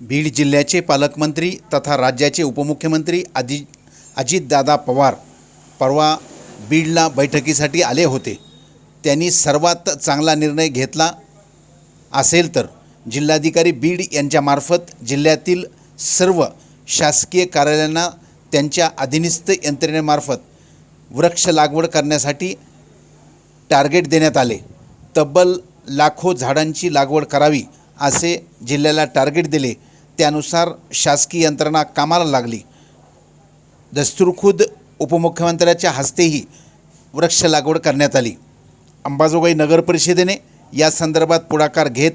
बीड जिल्ह्याचे पालकमंत्री तथा राज्याचे उपमुख्यमंत्री आदि अजितदादा पवार परवा बीडला बैठकीसाठी आले होते. त्यांनी सर्वात चांगला निर्णय घेतला असेल तर जिल्हाधिकारी बीड यांच्यामार्फत जिल्ह्यातील सर्व शासकीय कार्यालयांना त्यांच्या अधीनस्थ यंत्रणेमार्फत वृक्ष लागवड करण्यासाठी टार्गेट देण्यात आले. तब्बल लाखो झाडांची लागवड करावी असे जिल्ह्याला टार्गेट दिले. त्यानुसार शासकीय यंत्रणा कामाला लागली. दस्तुरखुद उपमुख्यमंत्र्याच्या हस्तेही वृक्ष लागवड करण्यात आली. अंबाजोगाई नगर परिषदेने या संदर्भात पुढाकार घेत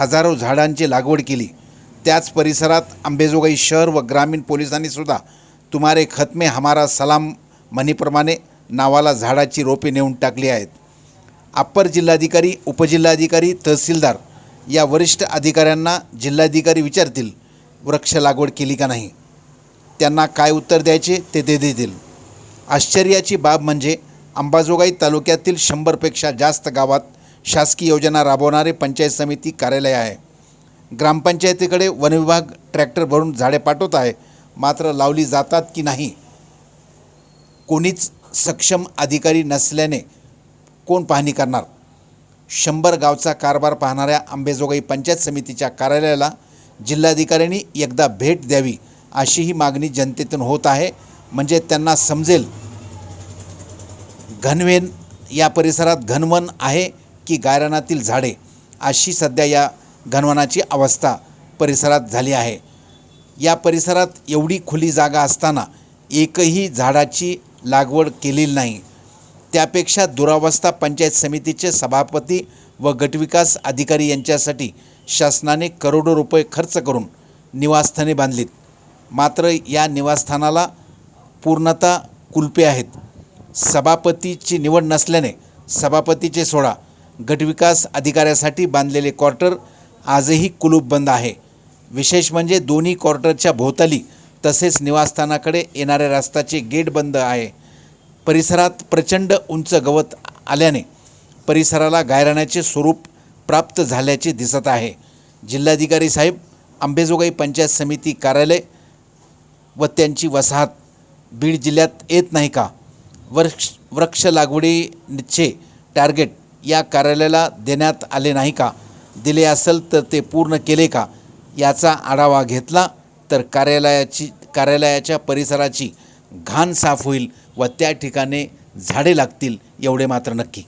हजारो झाडांची लागवड केली. त्याच परिसरात अंबेजोगाई शहर व ग्रामीण पोलिसांनी सुद्धा तुम्हारे खतमे हमारा सलाम म्हणीप्रमाणे नावाला झाडाची रोपे नेऊन टाकली आहेत. अप्पर जिल्हाधिकारी उपजिल्हाधिकारी तहसीलदार या वरिष्ठ अधिकाऱ्यांना जिल्हाधिकारी विचारतील वृक्ष लागवड केली का नाही? त्यांना काय उत्तर द्यायचे ते ते देतील. आश्चर्याची बाब म्हणजे अंबाजोगाई तालुक्यातील शंभरपेक्षा जास्त गावात शासकीय योजना राबवणारे पंचायत समिती कार्यालय आहे. ग्रामपंचायतीकडे वनविभाग ट्रॅक्टर भरून झाडे पाठवत आहे मात्र लावली जातात की नाही? कोणीच सक्षम अधिकारी नसल्याने कोण पाहणी करणार? शंभर गावचा कारभार पाहणाऱ्या आंबेजोगाई पंचायत समितीच्या कार्यालयाला जिल्हाधिकाऱ्यांनी एकदा भेट द्यावी अशी ही मागणी जनतेतून होत आहे. म्हणजे त्यांना समजेल घनवेन या परिसरात घनवन आहे की गायरानातील झाडे अशी सध्या या घनवनाची अवस्था परिसरात झाली आहे. या परिसरात एवढी खुली जागा असताना एकही झाडाची लागवड केलेली नाही. त्यापेक्षा दुरावस्था पंचायत समितीचे सभापती व गटविकास अधिकारी यांच्यासाठी शासनाने करोडो रुपये खर्च करून निवासस्थाने बांधलीत. मात्र या निवासस्थानाला पूर्णतः कुलपे आहेत. सभापतीची निवड नसल्याने सभापतीचे सोडा गटविकास अधिकाऱ्यासाठी बांधलेले क्वार्टर आजही कुलूप बंद आहे. विशेष म्हणजे दोन्ही क्वार्टरच्या भोवताली तसेच निवासस्थानाकडे येणाऱ्या रस्त्याचे गेट बंद आहे. परिसरात प्रचंड उंच गवत आल्याने परिसराला गायराण्याचे स्वरूप प्राप्त झाल्याचे दिसत आहे. जिल्हाधिकारी साहेब अंबेजोगाई पंचायत समिती कार्यालय व त्यांची वसाहत बीड जिल्ह्यात येत नाही का? वृक्ष वृक्ष लागवडीचे टार्गेट या कार्यालयाला देण्यात आले नाही का? दिले असेल तर ते पूर्ण केले का? याचा आढावा घेतला तर कार्यालयाची कार्यालयाच्या परिसराची घाण साफ होईल व त्या ठिकाणी झाडे लागतील एवढे मात्र नक्की.